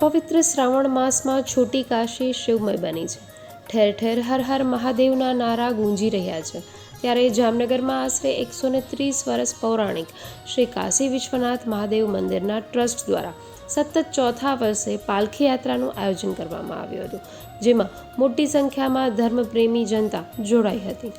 પવિત્ર શ્રાવણ માસમાં છોટી કાશી શિવમય બની છે. ઠેર ઠેર હર હર મહાદેવના નારા ગુંજી રહ્યા છે. ત્યારે જામનગરમાં આશરે એકસો ને ત્રીસ વર્ષ પૌરાણિક શ્રી કાશી વિશ્વનાથ મહાદેવ મંદિરના ટ્રસ્ટ દ્વારા સતત ચોથા વર્ષે પાલખી યાત્રાનું આયોજન કરવામાં આવ્યું હતું, જેમાં મોટી સંખ્યામાં ધર્મપ્રેમી જનતા જોડાઈ હતી.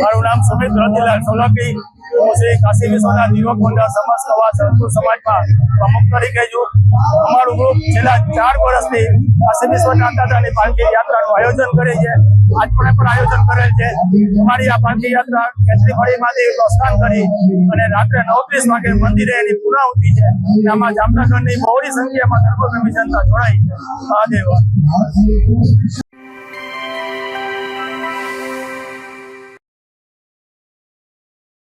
મારું નામ સુમિત રતિલાલ સોલંકી. હું શ્રી કાશી વિશ્વનાથ યુવક સમાજ સભા સમાજમાં પ્રમુખ તરીકે છું. અમારું ગ્રુપ છેલ્લા ચાર વર્ષથી કાશી વિશ્વનાથ દાદાની યાત્રાનું આયોજન કરે છે. આજ પણ આયોજન કરેલ છે. અમારી આ પાલખી યાત્રા કેસરી ફળીમાંથી પ્રસ્થાન કરી અને રાત્રે નવત્રીસ વાગે મંદિરે એની પૂર્ણાહુતિ છે. આમાં જામનગરની બહોળી સંખ્યામાં ધર્મપ્રેમી જનતા જોડાઈ મહાદેવ.